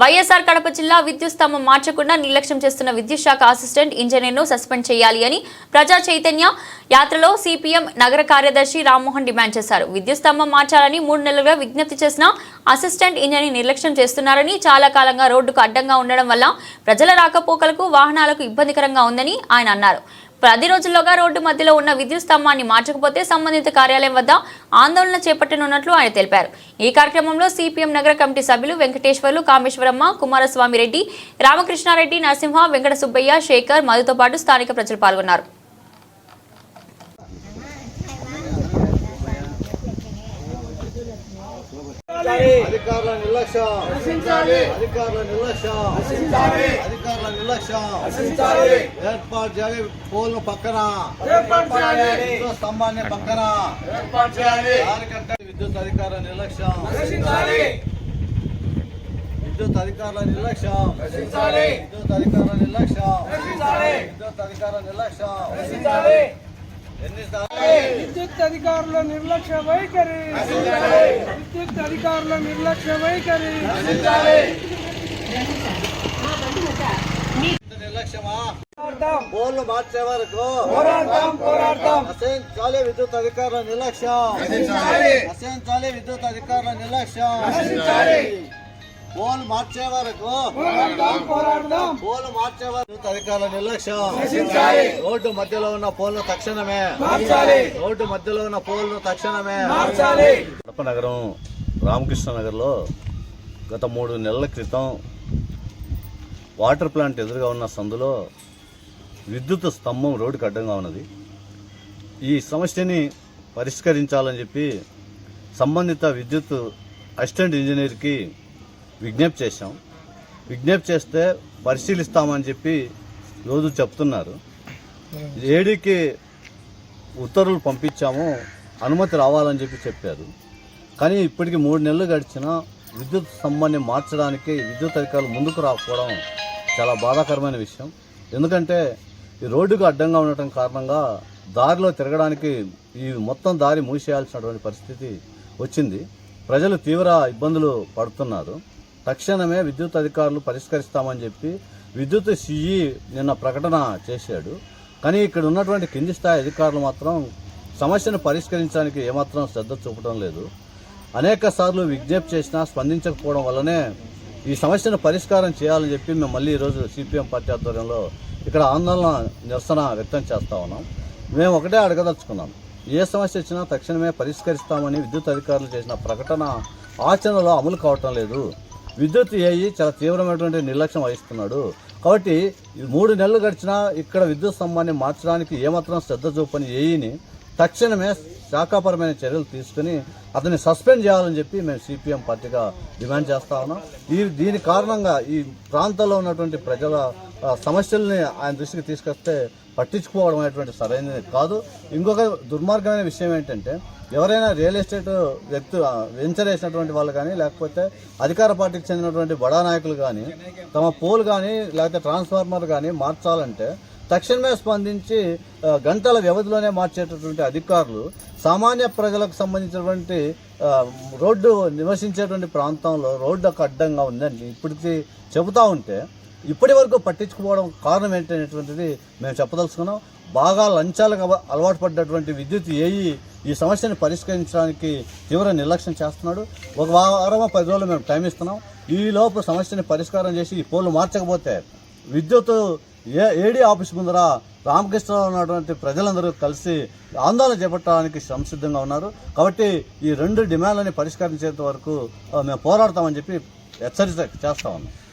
వైఎస్ఆర్ కడప జిల్లా విద్యుత్ స్తంభం మార్చకుండా నిర్లక్ష్యం చేస్తున్న విద్యుత్ శాఖ అసిస్టెంట్ ఇంజనీర్ను సస్పెండ్ చేయాలి అని ప్రజా చైతన్య యాత్రలో సిపిఎం నగర కార్యదర్శి రామ్మోహన్ డిమాండ్ చేశారు. విద్యుత్ స్తంభం మార్చాలని మూడు నెలలుగా విజ్ఞప్తి చేసిన అసిస్టెంట్ ఇంజనీర్ నిర్లక్ష్యం చేస్తున్నారని చాలా కాలంగా రోడ్డుకు అడ్డంగా ఉండడం వల్ల ప్రజల రాకపోకలకు వాహనాలకు ఇబ్బందికరంగా ఉందని ఆయన అన్నారు. పది రోజుల్లోగా రోడ్డు మధ్యలో ఉన్న విద్యుత్ స్తంభాన్ని మార్చకపోతే సంబంధిత కార్యాలయం వద్ద ఆందోళన చేపట్టనున్నట్లు ఆయన తెలిపారు. ఈ కార్యక్రమంలో సిపిఎం నగర కమిటీ సభ్యులు వెంకటేశ్వర్లు కామేశ్వరమ్మ కుమారస్వామి రెడ్డి రామకృష్ణారెడ్డి నరసింహ వెంకట సుబ్బయ్య శేఖర్ మధుతో పాటు స్థానిక ప్రజలు పాల్గొన్నారు. అధికారుల నిర్లక్ష్యం. అధికారుల నిర్లక్ష్యం. అధికారుల నిర్లక్ష్యం. ఏర్పాటు చేయాలి పోల్ను పక్కన. స్తంభాన్ని పక్కన. విద్యుత్ అధికారుల నిర్లక్ష్యం. విద్యుత్ అధికారుల నిర్లక్ష్యం. విద్యుత్ అధికారుల నిర్లక్ష్యం. విద్యుత్ అధికారుల నిర్లక్ష్యం. విద్యుత్ అధికారుల నిర్లక్ష్య వైఖరి. విద్యుత్ అధికారుల నిర్లక్ష్య వైఖరి. మార్చే వరకు. పోరాడతాం పోరాడతాం నశించాలి విద్యుత్ అధికారుల నిర్లక్ష్యం. విద్యుత్ అధికారుల నిర్లక్ష్యం. పోల్ మార్చే వరకు పోల్ మార్చే వరకు అధికారుల నిర్లక్ష్యం. రోడ్డు మధ్యలో ఉన్న పోల్ను తక్షణమే. రోడ్డు మధ్యలో ఉన్న పోల్ను తక్షణమే. మార్చాలి. కడప నగరం రామకృష్ణ నగర్లో గత మూడు నెలల క్రితం వాటర్ ప్లాంట్ ఎదురుగా ఉన్న సందులో విద్యుత్ స్తంభం రోడ్డుకి అడ్డంగా ఉన్నది. ఈ సమస్యని పరిష్కరించాలని చెప్పి సంబంధిత విద్యుత్ అసిస్టెంట్ ఇంజనీర్కి విజ్ఞప్తి చేశాం. విజ్ఞప్తి చేస్తే పరిశీలిస్తామని చెప్పి రోజు చెప్తున్నారు. ఏడీకి ఉత్తర్వులు పంపించాము అనుమతి రావాలని చెప్పి చెప్పారు. కానీ ఇప్పటికి మూడు నెలలు గడిచినా విద్యుత్ స్తంభాన్ని మార్చడానికి విద్యుత్ అధికారులు ముందుకు రాకపోవడం చాలా బాధాకరమైన విషయం. ఎందుకంటే ఈ రోడ్డుకు అడ్డంగా ఉండటం కారణంగా దారిలో తిరగడానికి ఈ మొత్తం దారి మూసేయాల్సినటువంటి పరిస్థితి వచ్చింది. ప్రజలు తీవ్ర ఇబ్బందులు పడుతున్నారు. తక్షణమే విద్యుత్ అధికారులు పరిష్కరిస్తామని చెప్పి విద్యుత్ సిఈ నిన్న ప్రకటన చేశాడు. కానీ ఇక్కడ ఉన్నటువంటి కింది స్థాయి అధికారులు మాత్రం సమస్యను పరిష్కరించడానికి ఏమాత్రం శ్రద్ధ చూపడం లేదు. అనేక సార్లు విజ్ఞప్తి చేసినా స్పందించకపోవడం వల్లనే ఈ సమస్యను పరిష్కారం చేయాలని చెప్పి మేము మళ్ళీ ఈరోజు సిపిఎం పార్టీ ఆధ్వర్యంలో ఇక్కడ ఆందోళన నిరసన వ్యక్తం చేస్తా ఉన్నాం. మేము ఒకటే అడగదలుచుకున్నాం. ఏ సమస్య వచ్చినా తక్షణమే పరిష్కరిస్తామని విద్యుత్ అధికారులు చేసిన ప్రకటన ఆచరణలో అమలు కావటం లేదు. విద్యుత్ ఏఐ చాలా తీవ్రమైనటువంటి నిర్లక్ష్యం వహిస్తున్నాడు. కాబట్టి మూడు నెలలు గడిచినా ఇక్కడ విద్యుత్ స్తంభాన్ని మార్చడానికి ఏమాత్రం శ్రద్ధ చూపని ఏఈని తక్షణమే శాఖాపరమైన చర్యలు తీసుకుని అతన్ని సస్పెండ్ చేయాలని చెప్పి మేము సిపిఎం పార్టీగా డిమాండ్ చేస్తా ఉన్నాం. ఈ దీని కారణంగా ఈ ప్రాంతంలో ఉన్నటువంటి ప్రజల సమస్యల్ని ఆయన దృష్టికి తీసుకొస్తే పట్టించుకోవడం అనేటువంటి సరైనది కాదు. ఇంకొక దుర్మార్గమైన విషయం ఏంటంటే ఎవరైనా రియల్ ఎస్టేట్ వ్యక్తి వెంచర్ వేసినటువంటి వాళ్ళు కానీ లేకపోతే అధికార పార్టీకి చెందినటువంటి బడా నాయకులు కానీ తమ పోల్ కానీ లేకపోతే ట్రాన్స్ఫార్మర్ కానీ మార్చాలంటే తక్షణమే స్పందించి గంటల వ్యవధిలోనే మార్చేటటువంటి అధికారులు సామాన్య ప్రజలకు సంబంధించినటువంటి రోడ్డు నివసించేటువంటి ప్రాంతంలో రోడ్డుకు అడ్డంగా ఉందని ఇప్పటికి చెబుతూ ఉంటే ఇప్పటి వరకు పట్టించుకోవడం కారణం ఏంటనేటువంటిది మేము చెప్పదలుచుకున్నాం. బాగా లంచాలకు అలవాటు పడ్డటువంటి విద్యుత్ ఏఈ ఈ సమస్యను పరిష్కరించడానికి తీవ్ర నిర్లక్ష్యం చేస్తున్నాడు. ఒక వారం పది రోజులు మేము టైం ఇస్తున్నాం. ఈ లోపు సమస్యని పరిష్కారం చేసి ఈ పోలు మార్చకపోతే విద్యుత్ ఏ ఏడీ ఆఫీస్ ముందర రామకృష్ణలో ఉన్నటువంటి ప్రజలందరూ కలిసి ఆందోళన చేపట్టడానికి సంసిద్ధంగా ఉన్నారు. కాబట్టి ఈ రెండు డిమాండ్లని పరిష్కరించేంత వరకు మేము పోరాడతామని చెప్పి హెచ్చరిక చేస్తా ఉన్నాం.